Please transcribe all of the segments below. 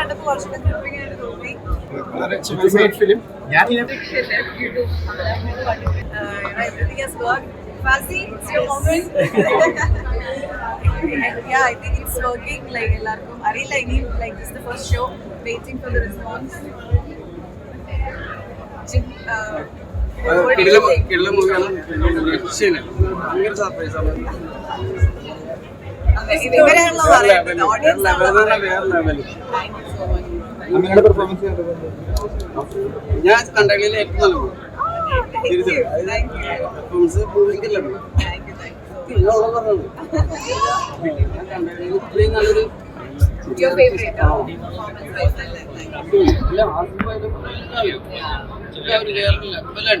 കണ്ടപ്പോൾ കുറച്ചുകൂടെ ത്രില്ലിംഗ് ആയിട്ട് തോന്നി. like എല്ലാവർക്കും അറിയില്ല. ഇനി like this is the first show. Waiting for the response. Jim, uh, what do you think? കിള്ള മൂവിയാണ്. ഭയങ്കര സർപ്രൈസ് അമ്മയുടെ പെർഫോമൻസ് ഞാൻ കണ്ടതിൽ ഏറ്റവും നല്ല. പെർഫോമൻസ് ഭയങ്കര ഇത്രയും നല്ലൊരു അല്ല? ആദ്യമായിട്ട് ഒരു വേറെ ലെവലുണ്ട് പടം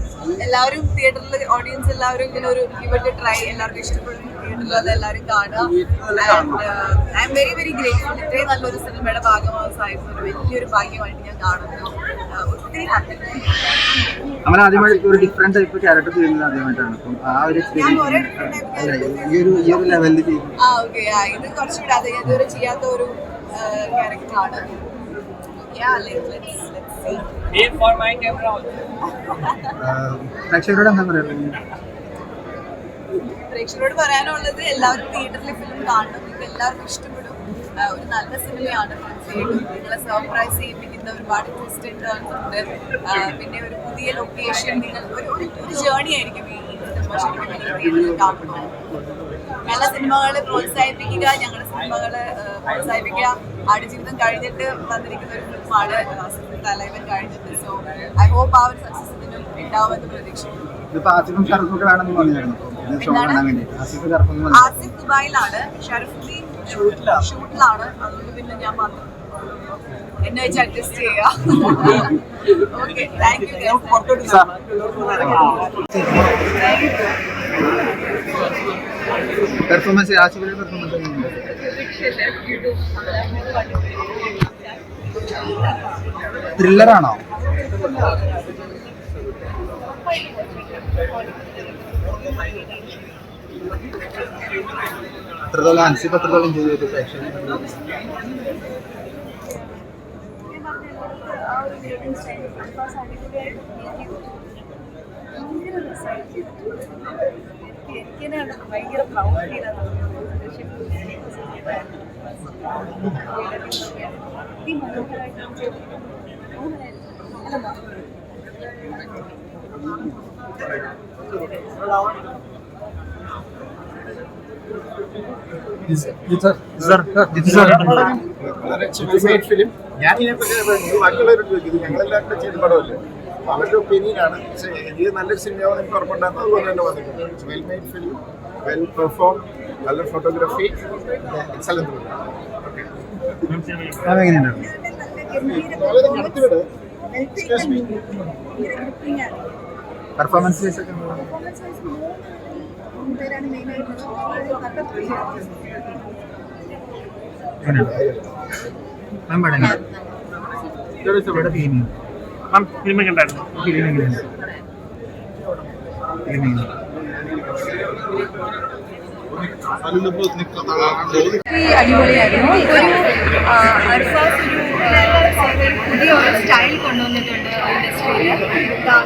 എല്ലാവരും തിയേറ്ററിൽ ഓഡിയൻസ് എല്ലാവരും ഇങ്ങനെ ഒരു ഇവരുടെ ട്രൈ എല്ലാവർക്കും ഇഷ്ടപ്പെടും തിയേറ്ററിൽ അത് എല്ലാവരും കാണുക. I M very very grateful ഇത്രയും നല്ലൊരു സിനിമയുടെ ഭാഗമാകാൻ സാധിക്കുന്ന ഒരു വലിയൊരു ഭാഗ്യമായിട്ട് ഞാൻ കാണുന്നു. Uh, ഒത്തിരി ഹാപ്പി ആദ്യമായിട്ട് ഒരു ഡിഫറെന്റ് ടൈപ്പ് ക്യാരക്ടർ ചെയ്യുന്നത് ആദ്യമായിട്ടാണ്. അപ്പം ആ ഒരു എക്സ്പീരിയൻസ് ഈ ഒരു ഈ ഒരു ലെവലിൽ ചെയ്യും ആ ഓക്കെ ഇത് കുറച്ചുകൂടി അത് ഇതുവരെ ചെയ്യാത്ത ഒരു ക്യാരക്ടറാണ് Yeah, like, let's, let's see. പ്രേക്ഷകരോട് എന്താ പറയുക പ്രേക്ഷകരോട് പറയാനുള്ളത് എല്ലാവരും തിയേറ്ററിൽ ഫിലിം കാണണം. നിങ്ങൾക്ക് എല്ലാവർക്കും ഇഷ്ടപ്പെടും. ഒരു നല്ല സിനിമയാണ് നിങ്ങളെ സർപ്രൈസ് ചെയ്യിപ്പിക്കുന്ന ഒരുപാട് ട്വിസ്റ്റ് ടേൺസ് ഉണ്ട്. പിന്നെ ഒരു പുതിയ ലൊക്കേഷൻ നിങ്ങൾ ഒരു ഒരു ജേണി ജേർണി ആയിരിക്കും ഈ സിനിമ തിയേറ്ററിൽ നല്ല സിനിമകളെ പ്രോത്സാഹിപ്പിക്കുക ഞങ്ങളുടെ സിനിമകളെ പ്രോത്സാഹിപ്പിക്കുക. ആടുജീവിതം കഴിഞ്ഞിട്ട് വന്നിരിക്കുന്ന ഒരു ഫിലിമാണ് തലൈവൻ കഴിഞ്ഞിട്ട്. സോ ഐ ഹോപ്പ് ആ ഒരു സക്സസ് ഇതിനും ഉണ്ടാവുമെന്ന് പ്രതീക്ഷിക്കുന്നു. ആസിഫും ഷറഫും ഷറഫും ദുബായിലാണ്. ഷറഫുദ്ദീൻ ഷൂട്ടിലാണ്. അതുകൊണ്ട് പിന്നെ ഞാൻ മാത്രം എന്നെ വെച്ച് അഡ്ജസ്റ്റ് ചെയ്യാം. ഓക്കെ താങ്ക് യു പെർഫോമൻസ് ആസിഫിന്റെ പെർഫോമൻസ് ത്രില്ലറാണോ എത്രത്തോളം അൻസിപ്പ് എത്രത്തോളം ചെയ്തു പ്രേക്ഷകൻ ഭയങ്കര പ്രൗഡ് ഫിലിം ഞാൻ ഇതിനെപ്പറ്റി ബാക്കിയുള്ളവരോട് ചോദിക്കും ഇത് ഞങ്ങളെല്ലാവരും ചെയ്ത പടമല്ലേ? അപ്പൊ അവരുടെ ഒപ്പീനിയനാണ്. പക്ഷെ എനിക്ക് നല്ലൊരു സിനിമയാവും എനിക്ക് ഉറപ്പുണ്ടായിരുന്നു. അതുപോലെ തന്നെ വന്നിട്ടുണ്ട്. Well made film well perform നല്ല ഫോട്ടോഗ്രാഫി എക്സലന്റ് ഓക്കെ എങ്ങനെയുണ്ടായിരുന്നു എക്സ്ക്യൂസ് മീ പെർഫോമൻസ് വൈസ് ഒക്കെ അടിപൊളിയായിരുന്നു ഒരു ആ, അർഫാസ് ഒരു ഒരു പുതിയ ഒരു സ്റ്റൈൽ കൊണ്ടുവന്നിട്ടുണ്ട് ഇൻഡസ്ട്രിയിൽ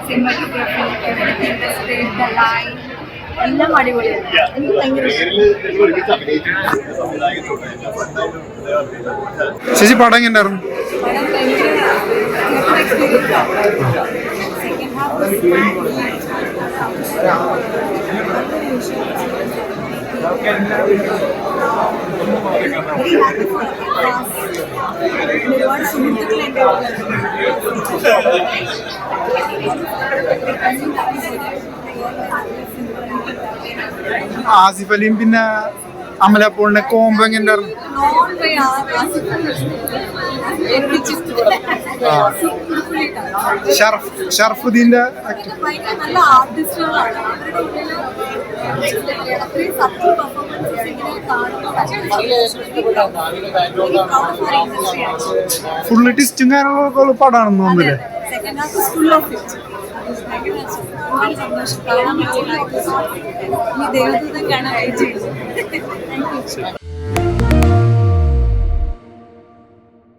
cinematography everything the script line എല്ലാം അടിപൊളിയാണ് എനിക്ക് ഭയങ്കര ഇഷ്ടം. ചേച്ചി പടം എങ്ങനെയായിരുന്നു സെക്കൻഡ് ഹാഫ് ആസിഫ് അലിയും പിന്നെ അമലപ്പൂളിന്റെ പോളിന്റെ കോംബോ ഷറഫ് ഷറഫുദ്ദീന്റെ നല്ല ഫുള്ള് ടിസ്റ്റും കാര്യങ്ങളൊക്കെ ഉള്ള പടമാണെന്ന് തോന്നുന്നില്ലേ? ഇനി ദേവദൂതൻ കാണാൻ